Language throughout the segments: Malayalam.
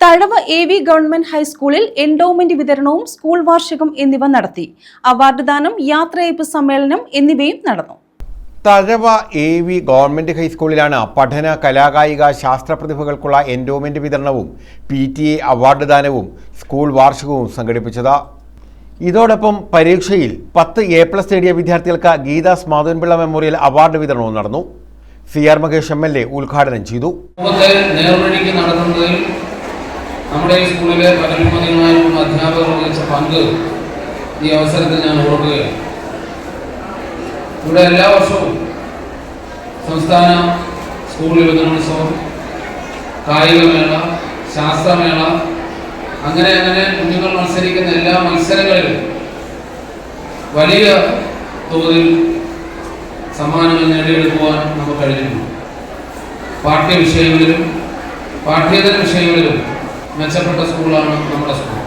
തഴവ എ വി ഗവൺമെന്റ് ഹൈസ്കൂളിൽ എൻഡോമെന്റ് വിതരണവും സ്കൂൾ വാർഷികം എന്നിവ നടത്തി. അവാർഡ് ദാനം യാത്രയയപ്പ് സമ്മേളനം എന്നിവയും നടന്നു. തഴവ എ വി ഗവൺമെന്റ് ഹൈസ്കൂളിലാണ് പഠന കലാകായിക ശാസ്ത്ര പ്രതിഭകൾക്കുള്ള എൻഡോമെന്റ് വിതരണവും പി ടി എ അവാർഡ് ദാനവും സ്കൂൾ വാർഷികവും സംഘടിപ്പിച്ചത്. ഇതോടൊപ്പം പരീക്ഷയിൽ പത്ത് എ പ്ലസ് നേടിയ വിദ്യാർത്ഥികൾക്ക് ഗീതാസ് മാധവൻപിള്ള മെമ്മോറിയൽ അവാർഡ് വിതരണവും നടന്നു. C R Mahesh M L A ഉദ്ഘാടനം ചെയ്തു. നേർവഴിക്ക് നടത്തുന്നതിൽ നമ്മുടെ ഈ സ്കൂളിലെ പരമതികളായിട്ടുള്ള അധ്യാപകർ വഹിച്ച പങ്ക് ഈ അവസരത്തിൽ ഞാൻ ഓർക്കുകയാണ്. ഇവിടെ എല്ലാ വർഷവും സംസ്ഥാന സ്കൂൾ യുവജനോത്സവം കായികമേള ശാസ്ത്രമേള അങ്ങനെ അങ്ങനെ കുഞ്ഞുങ്ങൾ മത്സരിക്കുന്ന എല്ലാ മത്സരങ്ങളിലും വലിയ തോതിൽ സമ്മാനങ്ങൾ നേടിയെടുക്കുവാൻ നമുക്ക് കഴിഞ്ഞിട്ടുണ്ട്. പാഠ്യ വിഷയങ്ങളിലും പാഠ്യേതര വിഷയങ്ങളിലും മെച്ചപ്പെട്ട സ്കൂളാണ് നമ്മുടെ സ്കൂൾ.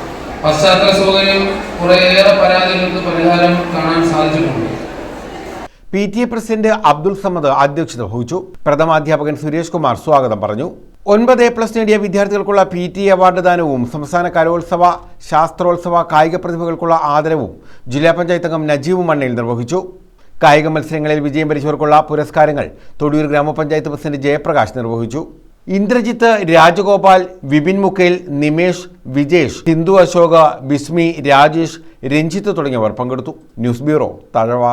പശ്ചാത്തല സൗകര്യം കുറേയേറെ പരാതികൾക്ക് പരിഹാരം കാണാൻ സാധിച്ചിട്ടുണ്ട്. P T A president Abdul Samad അധ്യക്ഷത വഹിച്ചു. പ്രഥമാധ്യാപകൻ സുരേഷ് കുമാർ സ്വാഗതം പറഞ്ഞു. ഒൻപത് എ പ്ലസ് നേടിയ വിദ്യാർത്ഥികൾക്കുള്ള പി ടി എ അവാർഡ് ദാനവും സംസ്ഥാന കലോത്സവ ശാസ്ത്രോത്സവ കായിക പ്രതിഭകൾക്കുള്ള ആദരവും ജില്ലാ പഞ്ചായത്ത് അംഗം നജീവ് മണ്ണയിൽ നിർവഹിച്ചു. കായിക മത്സരങ്ങളിൽ വിജയം വരിച്ചവർക്കുള്ള പുരസ്കാരങ്ങൾ തൊടിയൂർ ഗ്രാമപഞ്ചായത്ത് പ്രസിഡന്റ് ജയപ്രകാശ് നിർവഹിച്ചു. ഇന്ദ്രജിത്ത് രാജഗോപാൽ വിപിൻ മുക്കേൽ നിമേഷ് വിജേഷ് ഹിന്ദു അശോക ബിസ്മി രാജേഷ് രഞ്ജിത്ത് തുടങ്ങിയവർ പങ്കെടുത്തു. News bureau Thazhava.